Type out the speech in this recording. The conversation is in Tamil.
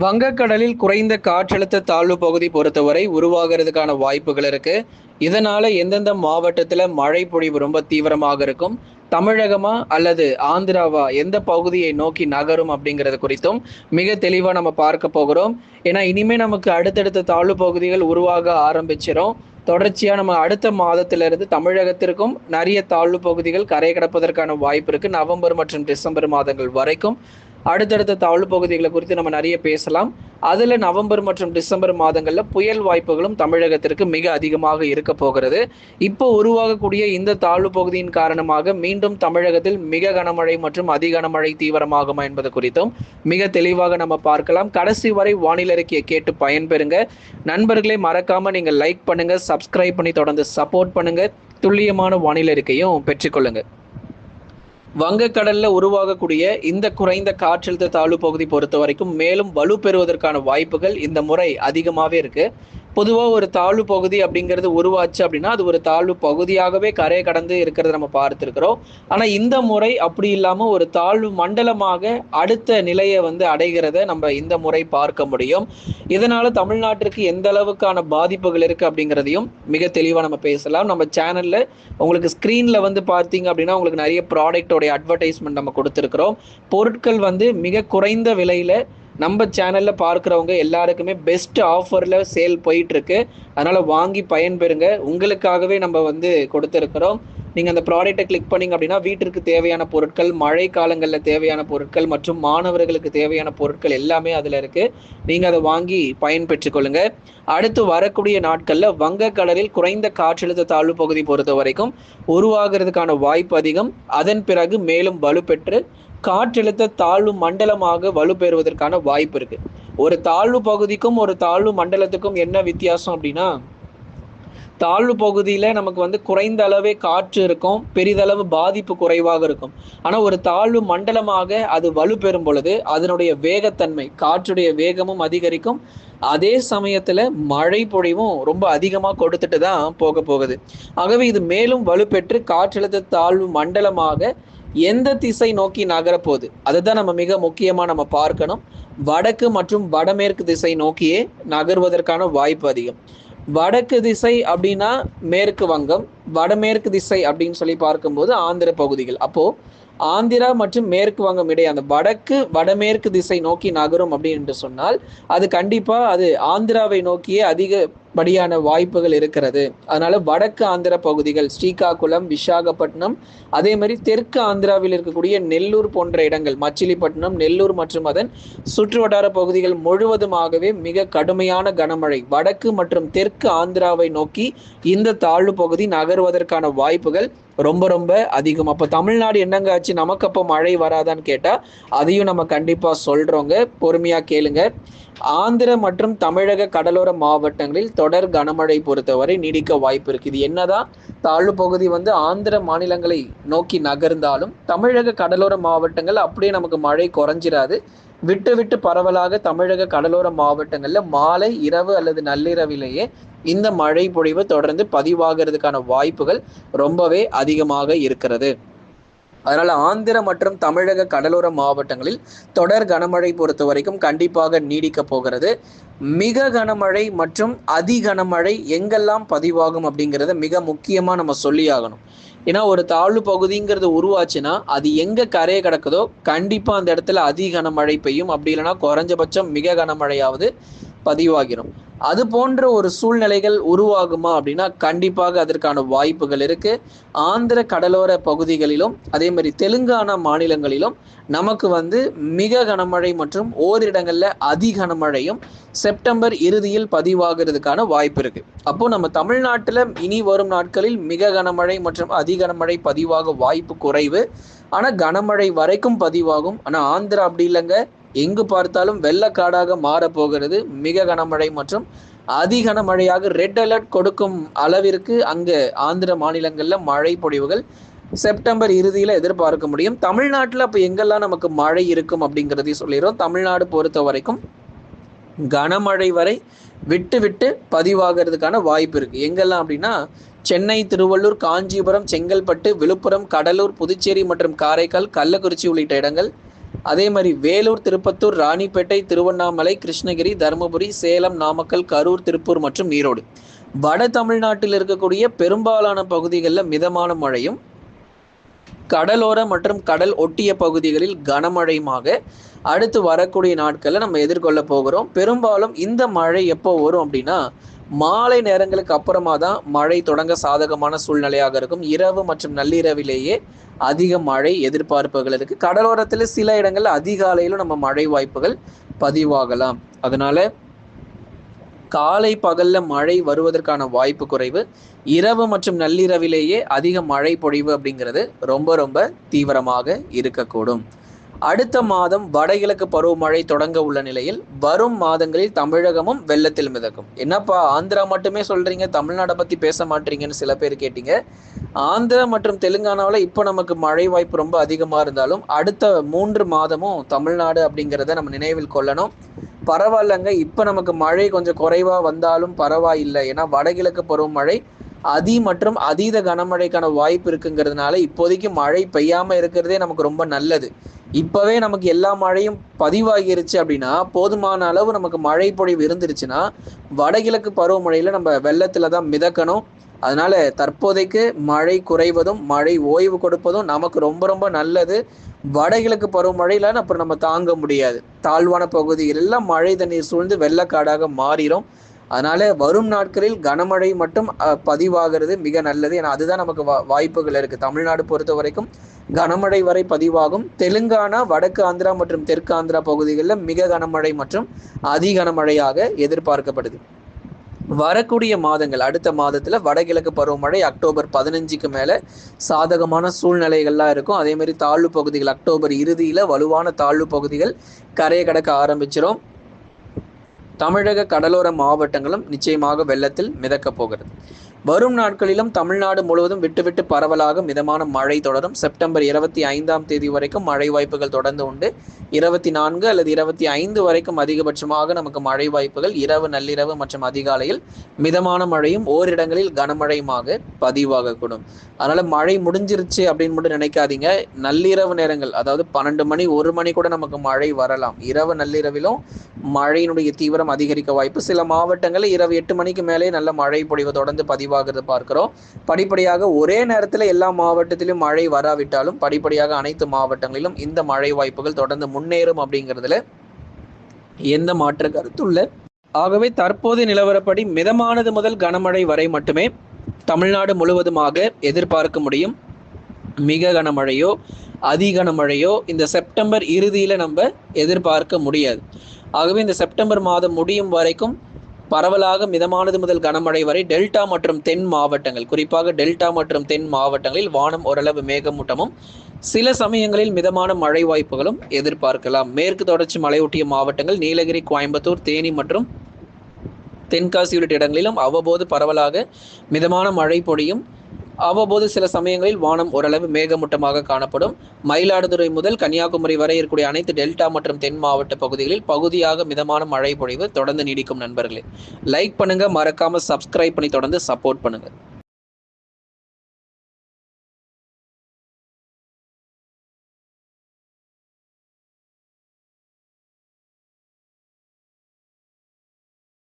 வங்கக்கடலில் குறைந்த காற்றழுத்த தாழ்வு பகுதி பொறுத்தவரை உருவாகிறதுக்கான வாய்ப்புகள் இருக்கு. இதனால எந்தெந்த மாவட்டத்துல மழை பொழிவு ரொம்ப தீவிரமாக இருக்கும் தமிழகமா அல்லது ஆந்திராவா எந்த பகுதியை நோக்கி நகரும் அப்படிங்கிறது குறித்தும் மிக தெளிவா நம்ம பார்க்க போகிறோம். ஏன்னா இனிமே நமக்கு அடுத்தடுத்த தாழ்வு பகுதிகள் உருவாக ஆரம்பிச்சிடும் தொடர்ச்சியா நம்ம அடுத்த மாதத்திலிருந்து தமிழகத்திற்கும் நிறைய தாழ்வு பகுதிகள் கரை கடப்பதற்கான வாய்ப்பு இருக்கு. நவம்பர் மற்றும் டிசம்பர் மாதங்கள் வரைக்கும் அடுத்தடுத்த தாழ்வு பகுதிகளை குறித்து நம்ம நிறைய பேசலாம். அதில் நவம்பர் மற்றும் டிசம்பர் மாதங்களில் புயல் வாய்ப்புகளும் தமிழகத்திற்கு மிக அதிகமாக இருக்க போகிறது. இப்போ உருவாகக்கூடிய இந்த தாழ்வு பகுதியின் காரணமாக மீண்டும் தமிழகத்தில் மிக கனமழை மற்றும் அதி கனமழை தீவிரமாகுமா என்பது குறித்தும் மிக தெளிவாக நம்ம பார்க்கலாம். கடைசி வரை வானிலை அறிக்கையை கேட்டு பயன்பெறுங்க. நண்பர்களை மறக்காம நீங்க லைக் பண்ணுங்க சப்ஸ்கிரைப் பண்ணி தொடர்ந்து சப்போர்ட் பண்ணுங்க. துல்லியமான வானிலை அறிக்கையும் பெற்றுக்கொள்ளுங்க வங்கக்கடல்ல உருவாகக்கூடிய இந்த குறைந்த காற்றழுத்த தாழ்வு பகுதி பொறுத்த வரைக்கும் மேலும் வலு பெறுவதற்கான வாய்ப்புகள் இந்த முறை அதிகமாகவே இருக்கு. பொதுவாக ஒரு தாழ்வு பகுதி அப்படிங்கிறது உருவாச்சு அப்படின்னா அது ஒரு தாழ்வு பகுதியாகவே கரை கடந்து இருக்கிறத நம்ம பார்த்துருக்கிறோம். ஆனால் இந்த முறை அப்படி இல்லாமல் ஒரு தாழ்வு மண்டலமாக அடுத்த நிலையை வந்து அடைகிறத நம்ம இந்த முறை பார்க்க முடியும். இதனால தமிழ்நாட்டிற்கு எந்த அளவுக்கான பாதிப்புகள் இருக்கு அப்படிங்கிறதையும் மிக தெளிவாக நம்ம பேசலாம். நம்ம சேனல்ல உங்களுக்கு ஸ்க்ரீன்ல வந்து பார்த்தீங்க அப்படின்னா உங்களுக்கு நிறைய ப்ராடக்டோடைய அட்வர்டைஸ்மெண்ட் நம்ம கொடுத்துருக்குறோம். பொருட்கள் வந்து மிக குறைந்த விலையில நம்ம சேனல்ல பார்க்குறவங்க எல்லாருக்குமே பெஸ்ட் ஆஃபர்ல சேல் போயிட்டு இருக்கு. அதனால வாங்கி பயன்பெறுங்க. உங்களுக்காகவே நம்ம வந்து கொடுத்துருக்குறோம். நீங்கள் அந்த ப்ராடக்ட்டை கிளிக் பண்ணிங்க அப்படின்னா வீட்டிற்கு தேவையான பொருட்கள் மழை காலங்களில் தேவையான பொருட்கள் மற்றும் மாணவர்களுக்கு தேவையான பொருட்கள் எல்லாமே அதில் இருக்கு. நீங்கள் அதை வாங்கி பயன்பெற்றுக்கொள்ளுங்க அடுத்து வரக்கூடிய நாட்களில் வங்கக்கடலில் குறைந்த காற்றழுத்த தாழ்வு பகுதி பொறுத்த வரைக்கும் உருவாகிறதுக்கான வாய்ப்பு அதிகம். அதன் பிறகு மேலும் வலுப்பெற்று காற்றழுத்த தாழ்வு மண்டலமாக வலுப்பெறுவதற்கான வாய்ப்பு இருக்குது ஒரு தாழ்வு பகுதிக்கும் ஒரு தாழ்வு மண்டலத்துக்கும் என்ன வித்தியாசம் அப்படின்னா தாழ்வு பகுதியில் நமக்கு வந்து குறைந்த அளவே காற்று இருக்கும் பெரிதளவு பாதிப்பு குறைவாக இருக்கும். ஆனால் ஒரு தாழ்வு மண்டலமாக அது வலுப்பெறும் பொழுது அதனுடைய வேகத்தன்மை காற்றுடைய வேகமும் அதிகரிக்கும். அதே சமயத்தில் மழை பொழிவும் ரொம்ப அதிகமாக கொடுத்துட்டு தான் போக போகுது. ஆகவே இது மேலும் வலுப்பெற்று காற்றழுத்த தாழ்வு மண்டலமாக எந்த திசை நோக்கி நகரப்போகுது அதுதான் நம்ம மிக முக்கியமாக நம்ம பார்க்கணும். வடக்கு மற்றும் வடமேற்கு திசை நோக்கியே நகர்வதற்கான வாய்ப்பு அதிகம். வடக்கு திசை அப்படின்னா மேற்கு வங்கம் வடமேற்கு திசை அப்படின்னு சொல்லி பார்க்கும்போது ஆந்திர பகுதிகள். அப்போ ஆந்திரா மற்றும் மேற்கு வங்கம் இடையே அந்த வடக்கு வடமேற்கு திசை நோக்கி நகரும் அப்படின்னு சொன்னால் அது கண்டிப்பா அது ஆந்திராவை நோக்கியே அதிக படியான வாய்ப்புகள் இருக்கிறது. அதனால வடக்கு ஆந்திர பகுதிகள் ஸ்ரீகாகுளம் விசாகப்பட்டினம் அதே மாதிரி தெற்கு ஆந்திராவில் இருக்கக்கூடிய நெல்லூர் போன்ற இடங்கள் மச்சிலிப்பட்டினம் நெல்லூர் மற்றும் அதன் சுற்றுவட்டார பகுதிகள் முழுவதுமாகவே மிக கடுமையான கனமழை. வடக்கு மற்றும் தெற்கு ஆந்திராவை நோக்கி இந்த தாழ்வு பகுதி நகருவதற்கான வாய்ப்புகள் ரொம்ப ரொம்ப அதிகம். அப்போ தமிழ்நாடு என்னங்க ஆச்சு நமக்கு அப்போ மழை வராதான்னு கேட்டா அதையும் நம்ம கண்டிப்பா சொல்றோங்க. பொறுமையா கேளுங்க. ஆந்திர மற்றும் தமிழக கடலோர மாவட்டங்களில் தொடர் கனமழை பொறுத்தவரை நீடிக்க வாய்ப்பு இருக்கு. இது என்னதான் தாழ்வு பகுதி வந்து ஆந்திர மாநிலங்களை நோக்கி நகர்ந்தாலும் தமிழக கடலோர மாவட்டங்கள் அப்படியே நமக்கு மழை குறைஞ்சிராது. விட்டு விட்டு பரவலாக தமிழக கடலோர மாவட்டங்களில் மாலை இரவு அல்லது நள்ளிரவிலேயே இந்த மழை பொழிவு தொடர்ந்து பதிவாகிறதுக்கான வாய்ப்புகள் ரொம்பவே அதிகமாக இருக்கிறது. அதனால ஆந்திர மற்றும் தமிழக கடலோர மாவட்டங்களில் தொடர் கனமழை பொறுத்த வரைக்கும் கண்டிப்பாக நீடிக்க போகிறது. மிக கனமழை மற்றும் அதி கனமழை எங்கெல்லாம் பதிவாகும் அப்படிங்கிறத மிக முக்கியமா நம்ம சொல்லி ஆகணும். ஏன்னா ஒரு தாழ்வு பகுதிங்கிறது உருவாச்சுன்னா அது எங்க கரையை கிடக்குதோ கண்டிப்பா அந்த இடத்துல அதி கனமழை பெய்யும். அப்படி இல்லைன்னா குறைஞ்சபட்சம் மிக கனமழையாவது பதிவாகிடும் அது போன்ற ஒரு சூழ்நிலைகள் உருவாகுமா அப்படின்னா கண்டிப்பாக அதற்கான வாய்ப்புகள் இருக்கு. ஆந்திர கடலோர பகுதிகளிலும் அதே மாதிரி தெலுங்கானா மாநிலங்களிலும் நமக்கு வந்து மிக கனமழை மற்றும் ஓரிடங்கள்ல அதி கனமழையும் செப்டம்பர் இறுதியில் பதிவாகிறதுக்கான வாய்ப்பு இருக்கு. அப்போ நம்ம தமிழ்நாட்டில் இனி வரும் நாட்களில் மிக கனமழை மற்றும் அதி கனமழை பதிவாக வாய்ப்பு குறைவு. ஆனா கனமழை வரைக்கும் பதிவாகும். ஆனா ஆந்திரா அப்படி இல்லைங்க. எங்கு பார்த்தாலும் வெள்ளக்காடாக மாறப்போகிறது மிக கனமழை மற்றும் அதி கனமழையாக ரெட் அலர்ட் கொடுக்கும் அளவிற்கு அங்கு ஆந்திர மாநிலங்களில் மழை பொழிவுகள் செப்டம்பர் இறுதியில் எதிர்பார்க்க முடியும். தமிழ்நாட்டில் அப்போ எங்கெல்லாம் நமக்கு மழை இருக்கும் அப்படிங்கிறதையும் சொல்லிடுறோம். தமிழ்நாடு பொறுத்த வரைக்கும் கனமழை வரை விட்டு விட்டு பதிவாகிறதுக்கான வாய்ப்பு இருக்கு. எங்கெல்லாம் அப்படின்னா சென்னை திருவள்ளூர் காஞ்சிபுரம் செங்கல்பட்டு விழுப்புரம் கடலூர் புதுச்சேரி மற்றும் காரைக்கால் கள்ளக்குறிச்சி உள்ளிட்ட இடங்கள் அதே மாதிரி வேலூர் திருப்பத்தூர் ராணிப்பேட்டை திருவண்ணாமலை கிருஷ்ணகிரி தருமபுரி சேலம் நாமக்கல் கரூர் திருப்பூர் மற்றும் ஈரோடு. வட தமிழ்நாட்டில் இருக்கக்கூடிய பெரும்பாலான பகுதிகளில் மிதமான மழையும் கடலோர மற்றும் கடல் ஒட்டிய பகுதிகளில் கனமழையுமாக அடுத்து வரக்கூடிய நாட்களில் நம்ம எதிர்கொள்ள போகிறோம். பெரும்பாலும் இந்த மழை எப்போ வரும் அப்படின்னா மாலை நேரங்களுக்கு அப்புறமா தான் மழை தொடங்க சாதகமான சூழ்நிலையாக இருக்கும். இரவு மற்றும் நள்ளிரவிலேயே அதிக மழை எதிர்பார்ப்புகள் இருக்கு. கடலோரத்தில் சில இடங்களில் அதிகாலையிலும் நம்ம மழை வாய்ப்புகள் பதிவாகலாம். அதனால காலை பகல்ல மழை வருவதற்கான வாய்ப்பு குறைவு. இரவு மற்றும் நள்ளிரவிலேயே அதிக மழை பொழிவு அப்படிங்கிறது ரொம்ப ரொம்ப தீவிரமாக இருக்கக்கூடும். அடுத்த மாதம் வடகிழக்கு பருவமழை தொடங்க உள்ள நிலையில் வரும் மாதங்களில் தமிழகமும் வெள்ளத்தில் மிதக்கும். என்னப்பா ஆந்திரா மட்டுமே சொல்றீங்க தமிழ்நாடை பத்தி பேச மாட்டீங்கன்னு சில பேர் கேட்டீங்க. ஆந்திரா மற்றும் தெலுங்கானாவில் இப்போ நமக்கு மழை வாய்ப்பு ரொம்ப அதிகமாக இருந்தாலும் அடுத்த மூன்று மாதமும் தமிழ்நாடு அப்படிங்கிறத நம்ம நினைவில் கொள்ளணும். பரவாயில்லங்க இப்போ நமக்கு மழை கொஞ்சம் குறைவாக வந்தாலும் பரவாயில்லை. ஏன்னா வடகிழக்கு பருவமழை அதி மற்றும் அதீத கனமழைக்கான வாய்ப்பு இருக்குங்கிறதுனால இப்போதைக்கு மழை பெய்யாமல் இருக்கிறதே நமக்கு ரொம்ப நல்லது. இப்பவே நமக்கு எல்லா மழையும் பதிவாகிருச்சு அப்படின்னா போதுமான அளவு நமக்கு மழை பொழிவு இருந்துருச்சுன்னா வடகிழக்கு பருவமழையில நம்ம வெள்ளத்துல தான் மிதக்கணும். அதனால தற்போதைக்கு மழை குறைவதும் மழை ஓய்வு கொடுப்பதும் நமக்கு ரொம்ப ரொம்ப நல்லது. வடகிழக்கு பருவமழையில அப்புறம் நம்ம தாங்க முடியாது. தாழ்வான பகுதிகள் எல்லாம் மழை தண்ணீர் சூழ்ந்து வெள்ளக்காடாக மாறிடும் அதனால வரும் நாட்களில் கனமழை மட்டும் பதிவாகிறது மிக நல்லது. ஏன்னா அதுதான் நமக்கு வாய்ப்புகள் இருக்கு. தமிழ்நாடு பொறுத்த வரைக்கும் கனமழை வரை பதிவாகும். தெலுங்கானா வடக்கு ஆந்திரா மற்றும் தெற்கு ஆந்திரா பகுதிகளில் மிக கனமழை மற்றும் அதி கனமழையாக எதிர்பார்க்கப்படுது. வரக்கூடிய மாதங்கள் அடுத்த மாதத்துல வடகிழக்கு பருவமழை அக்டோபர் பதினஞ்சுக்கு மேல சாதகமான சூழ்நிலைகள்லாம் இருக்கும். அதே மாதிரி தாழ்வு பகுதிகள் அக்டோபர் இறுதியில வலுவான தாழ்வு பகுதிகள் கரையை கடக்க ஆரம்பிச்சிடும் தமிழக கடலோர மாவட்டங்களும் நிச்சயமாக வெள்ளத்தில் மிதக்கப் போகிறது. வரும் நாட்களிலும் தமிழ்நாடு முழுவதும் விட்டு விட்டு பரவலாக மிதமான மழை தொடரும். செப்டம்பர் இருபத்தி ஐந்தாம் தேதி வரைக்கும் மழை வாய்ப்புகள் தொடர்ந்து உண்டு. இருபத்தி நான்கு அல்லது இருபத்தி ஐந்து வரைக்கும் அதிகபட்சமாக நமக்கு மழை வாய்ப்புகள் இரவு நள்ளிரவு மற்றும் அதிகாலையில் மிதமான மழையும் ஓரிடங்களில் கனமழையுமாக பதிவாகக்கூடும். அதனால மழை முடிஞ்சிருச்சு அப்படின்னு மட்டும் நினைக்காதீங்க. நள்ளிரவு நேரங்கள் அதாவது பன்னெண்டு மணி ஒரு மணி கூட நமக்கு மழை வரலாம். இரவு நள்ளிரவிலும் மழையினுடைய தீவிரம் அதிகரிக்க வாய்ப்பு. சில மாவட்டங்களில் இரவு எட்டு மணிக்கு மேலே நல்ல மழை பொழிவு தொடர்ந்து பதிவு பதிவாகிறத பார்க்கிறோம். படிப்படியாக ஒரே நேரத்தில் எல்லா மாவட்டத்திலும் மழை வராவிட்டாலும் படிப்படியாக அனைத்து மாவட்டங்களிலும் இந்த மழை வாய்ப்புகள் தொடர்ந்து முன்னேறும் அப்படிங்கிறதுல எந்த மாற்று கருத்துள்ள ஆகவே தற்போது நிலவரப்படி மிதமானது முதல் கனமழை வரை மட்டுமே தமிழ்நாடு முழுவதுமாக எதிர்பார்க்க முடியும். மிக கனமழையோ அதி கனமழையோ இந்த செப்டம்பர் இறுதியில் நம்ம எதிர்பார்க்க முடியாது. ஆகவே இந்த செப்டம்பர் மாதம் முடியும் வரைக்கும் பரவலாக மிதமானது முதல் கனமழை வரை டெல்டா மற்றும் தென் மாவட்டங்கள் குறிப்பாக டெல்டா மற்றும் தென் மாவட்டங்களில் வானம் ஓரளவு மேகமூட்டமும் சில சமயங்களில் மிதமான மழை வாய்ப்புகளும் எதிர்பார்க்கலாம். மேற்கு தொடர்ச்சி மலையொட்டிய மாவட்டங்கள் நீலகிரி கோயம்புத்தூர் தேனி மற்றும் தென்காசி உள்ளிட்ட இடங்களிலும் அவ்வப்போது பரவலாக மிதமான மழை பொழியும் அவ்வப்போது சில சமயங்களில் வானம் ஓரளவு மேகமூட்டமாக காணப்படும். மயிலாடுதுறை முதல் கன்னியாகுமரி வரை இருக்கக்கூடிய அனைத்து டெல்டா மற்றும் தென் மாவட்ட பகுதிகளில் பகுதியாக மிதமான மழை பொழிவு தொடர்ந்து நீடிக்கும் நண்பர்களே. லைக் பண்ணுங்க மறக்காம சப்ஸ்கிரைப் பண்ணி தொடர்ந்து சப்போர்ட் பண்ணுங்க.